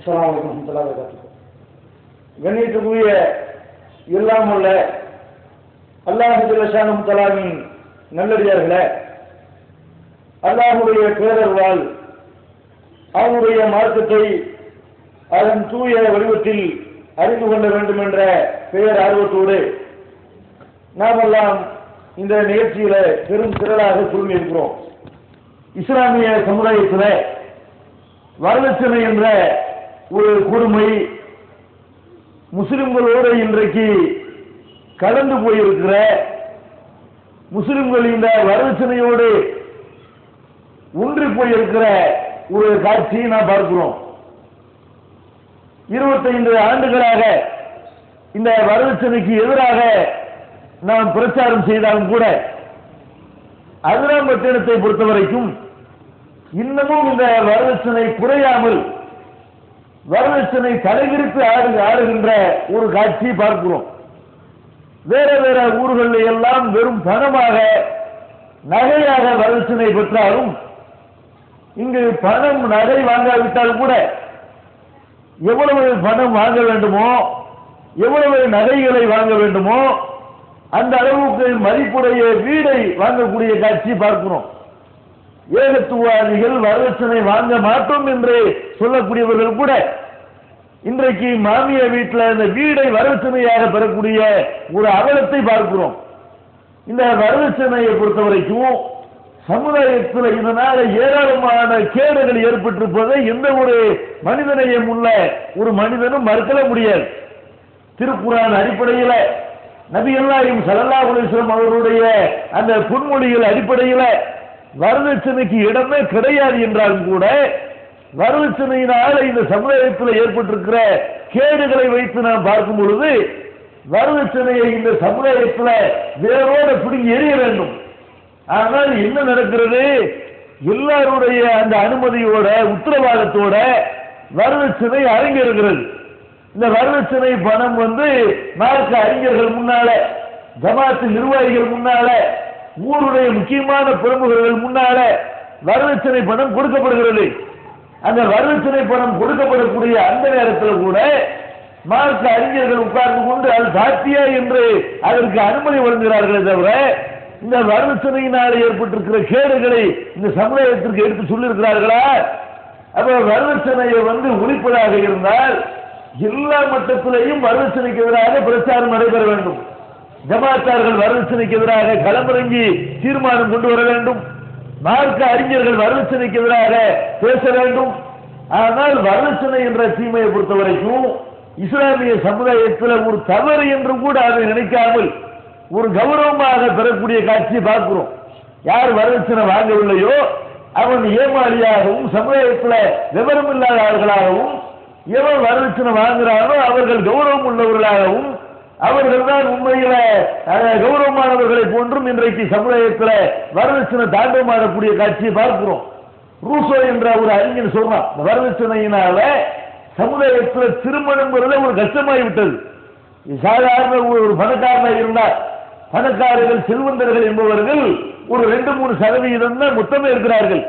அஸ்லாம் அலைக்கும். வரஹ்மத்துல்லாஹி வபரகாத்துஹு கண்ணியத்துக்குரிய எல்லாம் உள்ள அல்லாஹ் தலாமின் நல்லடியார்களே அல்லாஹுடைய பேரர்வால் அவனுடைய மார்க்கத்தை அதன் தூய வடிவத்தில் அறிந்து கொள்ள வேண்டும் என்ற பெயர் ஆர்வத்தோடு நாமெல்லாம் இந்த நிகழ்ச்சியில பெரும் திரளாக சுருங்கி இருக்கிறோம் இஸ்லாமிய சமுதாயத்தில் வரதட்சணை என்ற கொடுமை முஸ்லிம்களோடு இன்றைக்கு கடந்து போயிருக்கிற முஸ்லிம்கள் இந்த வரதட்சணையோடு ஒன்றி போயிருக்கிற ஒரு காட்சியை நாம் பார்க்கிறோம். இருபத்தைந்து ஆண்டுகளாக இந்த வரதட்சணைக்கு எதிராக நாம் பிரச்சாரம் செய்தாலும் கூட அதிராம்பட்டினத்தை பொறுத்த வரைக்கும் இன்னமும் இந்த வரதட்சணை குறையாமல் வரதட்சணை தலைவிரித்து ஆடு ஆடுகின்ற ஒரு காட்சி பார்க்கிறோம். வேற வேற ஊர்களில் எல்லாம் வெறும் பணமாக நகையாக வரதட்சணை பெற்றாலும் இங்கு பணம் நகை வாங்காவிட்டால் கூட எவ்வளவு பணம் வாங்க வேண்டுமோ எவ்வளவு நகைகளை வாங்க வேண்டுமோ அந்த அளவுக்கு மதிப்புடைய வீடை வாங்கக்கூடிய காட்சி பார்க்கிறோம். ஏகத்துவாதிகள் வரதட்சணை வாங்க மாட்டோம் என்று சொல்லக்கூடியவர்கள் கூட இன்றைக்கு மாமியார் வீட்டில் இந்த வீடை வரதட்சணையாக பெறக்கூடிய ஒரு அவலத்தை பார்க்கிறோம். இந்த வரதட்சணையை பொறுத்த வரைக்கும் சமுதாயத்தில் இதனால ஏராளமான கேடுகள் ஏற்பட்டிருப்பதை எந்த ஒரு மனிதனையும் உள்ள ஒரு மனிதனும் மறுக்கல முடியாது. திருக்குறான் அடிப்படையில் நபிகள்லாயும் சல்லல்லா குலேஸ்வரம் அவருடைய அந்த பொன்மொழிகள் அடிப்படையில் வரதட்சணைக்கு இடமே கிடையாது என்றாலும் கூட வரதட்சணையினால இந்த சமுதாயத்தில் ஏற்பட்டிருக்கிற கேடுகளை வைத்து நாம் பார்க்கும் பொழுது வரதட்சணையை இந்த சமுதாயத்தில் வேரோட பிடிங்கி எறிய வேண்டும். ஆனால் என்ன நடக்கிறது? எல்லாருடைய அந்த அனுமதியோட உத்தரவாதத்தோட வரதட்சணை அறிஞர்கிறது இந்த வரதட்சணை பணம் வந்து மார்க்க அறிஞர்கள் முன்னால ஜமாத்து நிர்வாகிகள் முன்னால ஊருடைய முக்கியமான பிரமுகர்கள் முன்னால வரதட்சணை பணம் கொடுக்கப்படுகிறது. அந்த வரதட்சணை பணம் கொடுக்கப்படக்கூடிய அந்த நேரத்தில் கூட மார்க்க அறிஞர்கள் உட்கார்ந்து கொண்டு அது சாத்தியா என்று அதற்கு அனுமதி வழங்குகிறார்களே தவிர இந்த வரதட்சணையினால் ஏற்பட்டிருக்கிற கேடுகளை இந்த சமுதாயத்திற்கு எடுத்து சொல்லியிருக்கிறார்களா? அப்ப வரதட்சணையை வந்து ஒழிப்பதாக இருந்தால் எல்லா மட்டத்திலையும் வரதட்சணைக்கு எதிராக பிரச்சாரம் நடைபெற வேண்டும். ஜமாத்தார்கள் வரதட்சணைக்கு எதிராக களமிறங்கி தீர்மானம் கொண்டு வர வேண்டும். மார்க்க அறிஞர்கள் வரதட்சணைக்கு எதிராக பேச வேண்டும். ஆனால் வரதட்சணை என்ற தீமையை பொறுத்த வரைக்கும் இஸ்லாமிய சமுதாயத்தில் ஒரு தவறு என்று கூட அதை நினைக்காமல் ஒரு கௌரவமாக பெறக்கூடிய காட்சியை பார்க்கிறோம். யார் வரதட்சணை வாங்கவில்லையோ அவன் ஏமாளியாகவும் சமுதாயத்தில் விவரம் இல்லாத ஆள்களாகவும் எவன் வரதட்சணை வாங்குகிறானோ அவர்கள் கௌரவம் உள்ளவர்களாகவும் அவர்கள் தான் உண்மையில கௌரவமானவர்களை போன்றும் இன்றைக்கு சமுதாயத்தில் வரதட்சணை தாண்டமாடக்கூடிய காட்சியை பார்க்கிறோம். ரூசோ என்ற ஒரு அறிஞர் சொன்னார் வரதட்சணையினால சமுதாயத்தில் திருமணங்கிறத ஒரு கஷ்டமாகி விட்டது சாதாரண ஒரு பணக்காரனாக இருந்தார். பணக்காரர்கள் செல்வந்தர்கள் என்பவர்கள் ஒரு ரெண்டு மூணு சதவீதம் தான் மொத்தமே இருக்கிறார்கள்.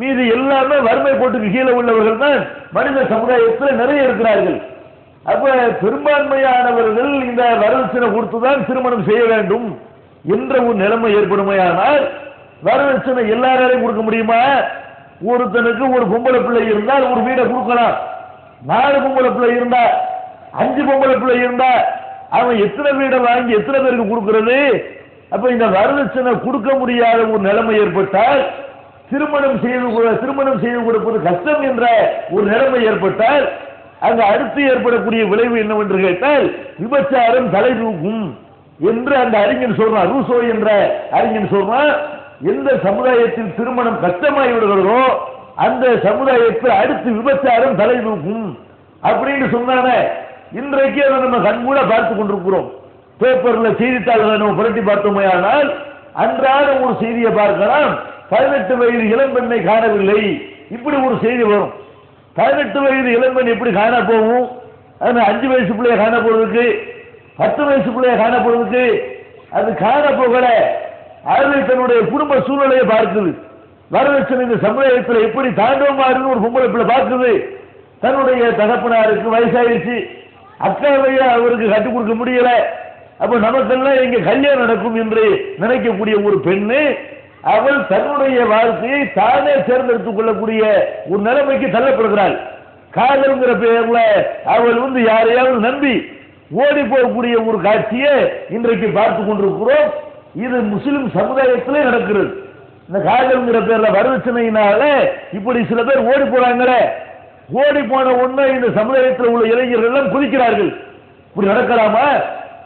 மீது எல்லாமே வறுமை போட்டுக்கு கீழே உள்ளவர்கள் தான் மனித சமுதாயத்தில் நிறைய இருக்கிறார்கள். அப்ப பெரும்பான்மையானவர்கள் இந்த வரதட்சணை கொடுத்துதான் திருமணம் செய்ய வேண்டும். என்ற ஒரு நிலைமை ஏற்படுமையானால் வரதட்சணை எல்லாராலையும் கொடுக்க முடியுமா? ஒருத்தனுக்கு ஒரு பொம்பளை பிள்ளை இருந்தால் ஒரு வீடை கொடுக்கலாம். நாலு பொம்பளை பிள்ளை இருந்தா அஞ்சு பொம்பளை பிள்ளை இருந்தா அவன் எத்தனை வீடை வாங்கி எத்தனை பேருக்கு கொடுக்கிறது? அப்ப இந்த வரதட்சணை கொடுக்க முடியாத ஒரு நிலைமை ஏற்பட்டால் திருமணம் செய்து திருமணம் செய்து கொடுப்பது கஷ்டம் என்ற ஒரு நிலைமை ஏற்பட்டால் அங்கு அடுத்து ஏற்படக்கூடிய விளைவு என்னவென்று கேட்டால் விபச்சாரம் தலை தூக்கும். என்று அந்த அறிஞர் சொல்றான். ரூசோ என்ற அறிஞர் சொல்றான் எந்த சமுதாயத்தில் திருமணம் கஷ்டமாகி விடுகிறதோ அந்த சமுதாயத்தில் அடுத்து விபச்சாரம் தலை தூக்கும். அப்படின்னு சொன்னானே. இன்றைக்கு அதை நம்ம கண்கூட பார்த்து கொண்டிருக்கிறோம். பேப்பர்ல செய்தித்தாள்களை நம்ம புரட்டி பார்த்தோமே ஆனால் அன்றாட ஒரு செய்தியை பார்க்கலாம். பதினெட்டு வயது இளம்பெண்ணை காணவில்லை. இப்படி ஒரு செய்தி வரும். பதினெட்டு வயது இளம்பெண் எப்படி காண போகும் அஞ்சு வயசு பிள்ளைய காண போறதுக்கு பத்து வயசு பிள்ளைய அது காண போகல அது தன்னுடைய குடும்ப சூழ்நிலையை பார்க்குது. வரதட்சணை இந்த சமுதாயத்தில் எப்படி தாண்டவமா ஒரு பொம்பளை பிள்ளை பார்க்குது. தன்னுடைய தகப்பனாருக்கு வயசாயிருச்சு அக்காவைய அவருக்கு கற்றுக் கொடுக்க முடியல. அப்ப நமக்கெல்லாம் இங்க கல்யாணம் நடக்கும் என்று நினைக்கக்கூடிய ஒரு பெண்ணு அவள் தன்னுடைய வாழ்க்கையை தானே தேர்ந்தெடுத்துக் கொள்ளக்கூடிய ஒரு நிலைமைக்கு தள்ளப்படுகிறாள். காதல்ங்கிற பெயர்ல அவள் வந்து யாரையாவது நம்பி ஓடி போகக்கூடிய ஒரு காட்சியை இன்றைக்கு பார்த்து கொண்டிருக்கிறோம். இது முஸ்லிம் சமுதாயத்திலே நடக்கிறது. இந்த காதல்ங்கிற பேர்ல வரதட்சணையினால இப்படி சில பேர் ஓடி போறாங்களே. ஓடி போன உடனே இந்த சமுதாயத்தில் உள்ள இளைஞர்கள் எல்லாம் குதிக்கிறார்கள். இப்படி நடக்கலாமா?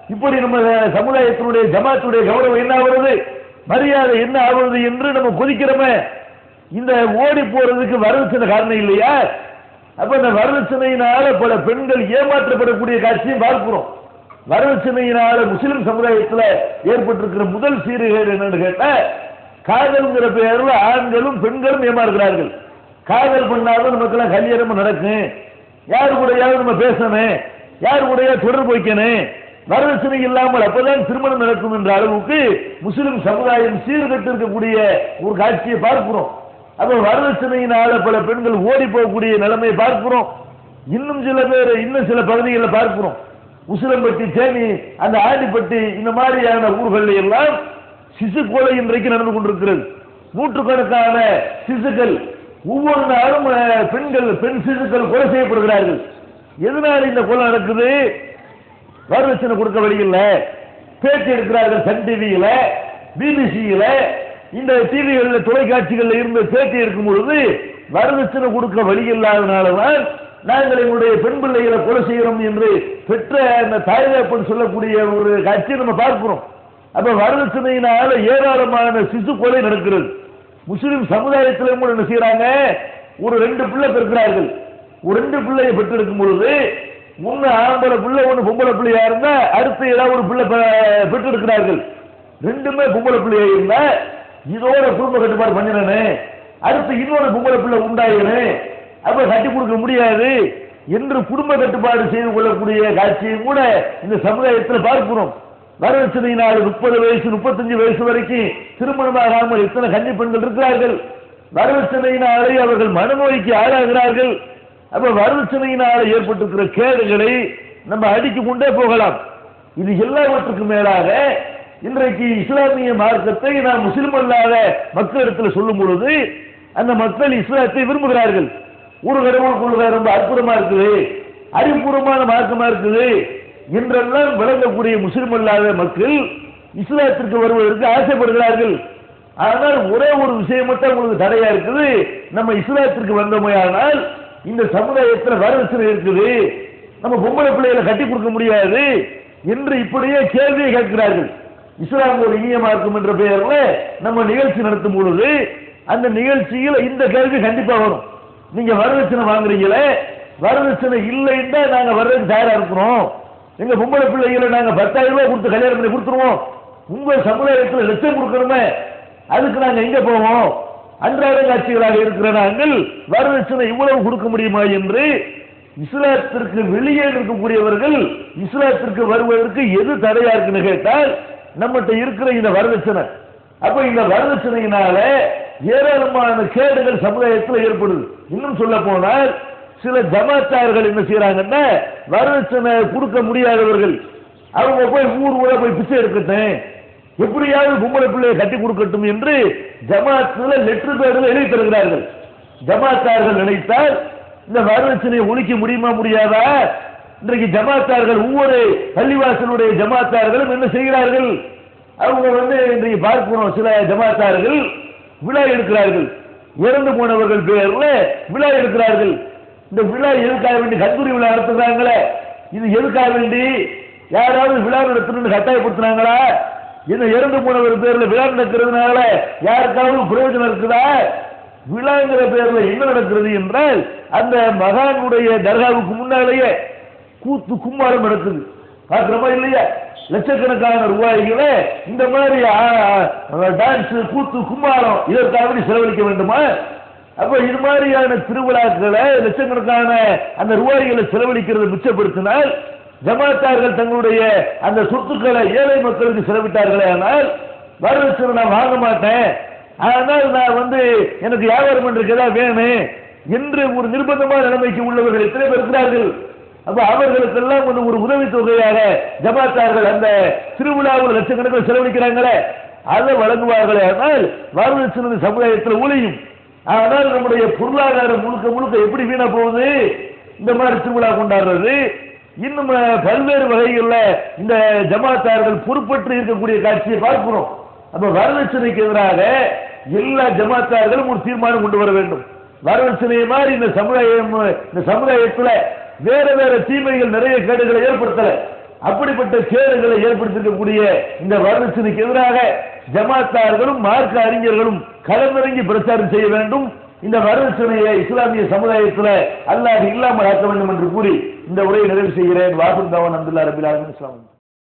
இப்படி நம்ம சமுதாயத்தினுடைய ஜமாத்துடைய கௌரவம் என்ன ஆகுறது? மரியாதை என்ன ஆகுறது என்று நம்ம கொதிக்கிறோமே. இந்த ஓடி போறதுக்கு வரதட்சணை காரணம் இல்லையா? அப்ப இந்த வரதட்சணையினால பல பெண்கள் ஏமாற்றப்படக்கூடிய காட்சியும் பார்க்கிறோம். வரதட்சணையினால முஸ்லிம் சமுதாயத்தில் ஏற்பட்டிருக்கிற முதல் சீர்கேடு என்னன்னு கேட்டா காதல்ங்கிற பெயர்ல ஆண்களும் பெண்களும் ஏமாறுகிறார்கள். காதல் பண்ணாலும் நமக்கெல்லாம் கல்யாணம் நடக்கும். யாரு கூடயாவது நம்ம பேசணும். யாரு கூடயா தொடர்பு வைக்கணும். வரதட்சணை இல்லாமல் அப்பதான் திருமணம் நடக்கும் என்ற அளவுக்கு முஸ்லிம் சமுதாயம் சீர்கட்டு இருக்கக்கூடிய ஒரு காட்சியை பார்க்கிறோம். அப்ப வரதட்சணையினால பல பெண்கள் ஓடி போகக்கூடிய நிலைமையை பார்க்கிறோம். இன்னும் சில பேர் இன்னும் சில பகுதிகளில் பார்க்கிறோம். உசிலம்பட்டி தேனி அந்த ஆண்டிப்பட்டி இந்த மாதிரியான ஊர்களில் எல்லாம் சிசு கொலை இன்றைக்கு நடந்து கொண்டிருக்கிறது. நூற்றுக்கணக்கான சிசுக்கள் ஒவ்வொரு நாளும் பெண்கள் பெண் சிசுக்கள் கொலை செய்யப்படுகிறார்கள். எதனால இந்த கொலை நடக்குது? வரதட்சணை கொடுக்க வழி இல்ல பேட்டி எடுக்கிறார்கள் சன் டிவியில பிபிசியில இந்த டிவிகளில் தொலைக்காட்சிகளில் இருந்து பேட்டி இருக்கும் பொழுது வரதட்சணை கொடுக்க வழி இல்லாதனாலதான் நாங்கள் எங்களுடைய பெண் பிள்ளைகளை கொலை செய்கிறோம் என்று பெற்ற அந்த தாய்தப்பன் சொல்லக்கூடிய ஒரு காட்சியை நம்ம பார்க்கிறோம். அப்ப வரதட்சணையினால ஏராளமான சிசு கொலை நடக்கிறது. முஸ்லிம் சமுதாயத்திலும் கூட என்ன செய்யறாங்க? ஒரு ரெண்டு பிள்ளை பெறுகிறார்கள். ஒரு ரெண்டு பிள்ளையை பெற்றெடுக்கும் பொழுது ஒன்னு ஆம்பளை பிள்ளை ஒன்று பொம்பளை பிள்ளையா இருந்தா அடுத்து ஏதாவது ஒரு பிள்ளை பெற்றெடுக்கிறார்கள். ரெண்டுமே பொம்பளை பிள்ளையா இருந்தா இதோட குடும்ப கட்டுப்பாடு பண்ணினே அடுத்து இன்னொரு பொம்பளை பிள்ளை உண்டாயினு அப்ப கட்டி கொடுக்க முடியாது. என்று குடும்ப கட்டுப்பாடு செய்து கொள்ளக்கூடிய காட்சியும் கூட இந்த சமுதாயத்தில் பார்க்கிறோம். வரதட்சணையினால் முப்பது வயசு முப்பத்தஞ்சு வயசு வரைக்கும் திருமணமாகாமல் எத்தனை கன்னி பெண்கள் இருக்கிறார்கள்? வரதட்சணையினாலே அவர்கள் மனநோய்க்கு ஆளாகிறார்கள். அப்ப வரதட்சணையினால ஏற்பட்டிருக்கிற கேடுகளை நம்ம அடித்து கொண்டே போகலாம். இது எல்லாவற்றுக்கும் மேலாக இன்றைக்கு இஸ்லாமிய மார்க்கத்தை நாம் முஸ்லிம் அல்லாத மக்களிடத்தில் சொல்லும் பொழுது அந்த மக்கள் இஸ்லாத்தை விரும்புகிறார்கள். ஒரு கடவுள் கொள்கை ரொம்ப அற்புதமா இருக்குது. அறிவுபூர்வமான மார்க்கமா இருக்குது. என்றெல்லாம் விளங்கக்கூடிய முஸ்லிம் அல்லாத மக்கள் இஸ்லாத்திற்கு வருவதற்கு ஆசைப்படுகிறார்கள். ஆனால் ஒரே ஒரு விஷயம் மட்டும் உங்களுக்கு தடையா இருக்குது. நம்ம இஸ்லாத்திற்கு வந்தோமையானால் இந்த சமுதாயத்தில் வரதட்சணை இருக்குது. நம்ம பொம்பளை பிள்ளைகளை கட்டி கொடுக்க முடியாது என்று இப்படியே கேள்வியை கேட்கிறார்கள். இஸ்லாம் ஒரு இனிய மார்க்கம் என்ற பெயரில் நம்ம நிகழ்ச்சி நடத்தும் பொழுது அந்த நிகழ்ச்சியில் இந்த கேள்வி கண்டிப்பாக வரும். நீங்க வரதட்சணை வாங்குறீங்களே வரதட்சணை இல்லைன்னா நாங்க வர்றதுக்கு தயாரா இருக்கிறோம். எங்க பொம்பளை பிள்ளைகளை நாங்க பத்தாயிரம் ரூபாய் கொடுத்து கல்யாணம் பண்ணி கொடுத்துருவோம். உங்க சமுதாயத்தில் லட்சம் கொடுக்கணுமே அதுக்கு நாங்க எங்க போவோம்? அன்றாட காட்சிகளாக இருக்கிற நாங்கள் வரதட்சணை இவ்வளவு கொடுக்க முடியுமா என்று இஸ்லாத்திற்கு வெளியே இருக்கக்கூடியவர்கள் இஸ்லாத்திற்கு வருவதற்கு எது தடையா இருக்குன்னு கேட்டால் நம்மகிட்ட இருக்கிற இந்த வரதட்சணை. அப்ப இந்த வரதட்சணையினால ஏராளமான கேடுகள் சமுதாயத்தில் ஏற்படுது. இன்னும் சொல்ல போனால் சில ஜமாத்தார்கள் என்ன செய்யறாங்கன்னா வரதட்சணை கொடுக்க முடியாதவர்கள் அவங்க போய் ஊர் ஊரா போய் பிச்சை எடுக்கட்டும் எப்படியாவது பொம்பளை பிள்ளையை கட்டி கொடுக்கட்டும் என்று ஜமாத்துல லெட்டர் பேரில் எழுதி தருகிறார்கள். ஜமாத்தார்கள் நினைத்தால் இந்த வரதட்சணையை ஒழிக்க முடியுமா முடியாதா? இன்றைக்கு ஜமாத்தார்கள் ஒவ்வொரு பள்ளிவாசலுடைய ஜமாத்தார்களும் என்ன செய்கிறார்கள்? அவங்க வந்து இன்றைக்கு பார்க்கிறோம் சில ஜமாத்தார்கள் விழா எடுக்கிறார்கள். இறந்து போனவர்கள் பேர்ல விழா எடுக்கிறார்கள். இந்த விழா எதுக்காக வேண்டி கந்தூரி விழா நடத்துகிறாங்களே? இது எதுக்காக வேண்டி? யாராவது விழா நடத்தணும்னு கட்டாயப்படுத்துனாங்களா? இந்த இறந்து போனவர் பேர்ல விழா நடக்கிறதுனால யாருக்காவது பிரயோஜனம் இருக்குதா? விழாங்கிற பேர்ல என்ன நடக்கிறது என்றால் அந்த மகானுடைய தர்காவுக்கு முன்னாலேயே கூத்து கும்மாரம் நடக்குது. பார்க்குறமா இல்லையா? லட்சக்கணக்கான ரூபாய்களை இந்த மாதிரி டான்ஸ் கூத்து கும்மாரம் இதற்காக செலவழிக்க வேண்டுமா? அப்ப இது மாதிரியான திருவிழாக்களை லட்சக்கணக்கான அந்த ரூபாய்களை செலவழிக்கிறது மிச்சப்படுத்தினால் ஜமாத்தார்கள் தங்களுடைய அந்த சொத்துக்களை ஏழை மக்களுக்கு செலவிட்டார்களே ஆனால் வரதட்சணை நான் வாங்க மாட்டேன். ஆனால் நான் வந்து எனக்கு வியாபாரம் பண்றதுக்கு ஏதாவது வேணும். என்று ஒரு நிர்பந்தமான நிலைமைக்கு உள்ளவர்கள் எத்தனை பேர் இருக்கிறார்கள்? அப்ப அவர்களுக்கெல்லாம் வந்து ஒரு உதவி தொகையாக ஜமாத்தார்கள் அந்த திருவிழாவில் லட்சக்கணக்கில் செலவழிக்கிறாங்களே அதை வழங்குவார்களே. ஆனால் வரதட்சணை சமுதாயத்தில் ஒளியும். ஆனால் நம்முடைய பொருளாதாரம் முழுக்க முழுக்க எப்படி வீணா போகுது? இந்த மாதிரி திருவிழா கொண்டாடுறது. இன்னும் பல்வேறு வகைகளில் இந்த ஜமாத்தார்கள் பொறுப்பற்று இருக்கக்கூடிய காட்சியை பார்க்கிறோம். அப்ப வரதட்சணைக்கு எதிராக எல்லா ஜமாத்தார்களும் ஒரு தீர்மானம் கொண்டு வர வேண்டும். வரதட்சணையை மாதிரி இந்த சமுதாயம் இந்த சமுதாயத்தில் வேற வேற தீமைகள் நிறைய கேடுகளை ஏற்படுத்தல. அப்படிப்பட்ட கேடுகளை ஏற்படுத்திருக்கக்கூடிய இந்த வரதட்சணைக்கு எதிராக ஜமாத்தார்களும் மார்க்க அறிஞர்களும் களமிறங்கி பிரச்சாரம் செய்ய வேண்டும். இந்த வரதட்சணையை இஸ்லாமிய சமுதாயத்தில் அல்லாஹ் இல்லாமல் ஆக்க வேண்டும் என்று கூறி இந்த உரையை நிறைவு செய்கிறேன். வாசுந்தவன் அப்துல்லா ரபிலாலும் ஆலமின். இஸ்லாம்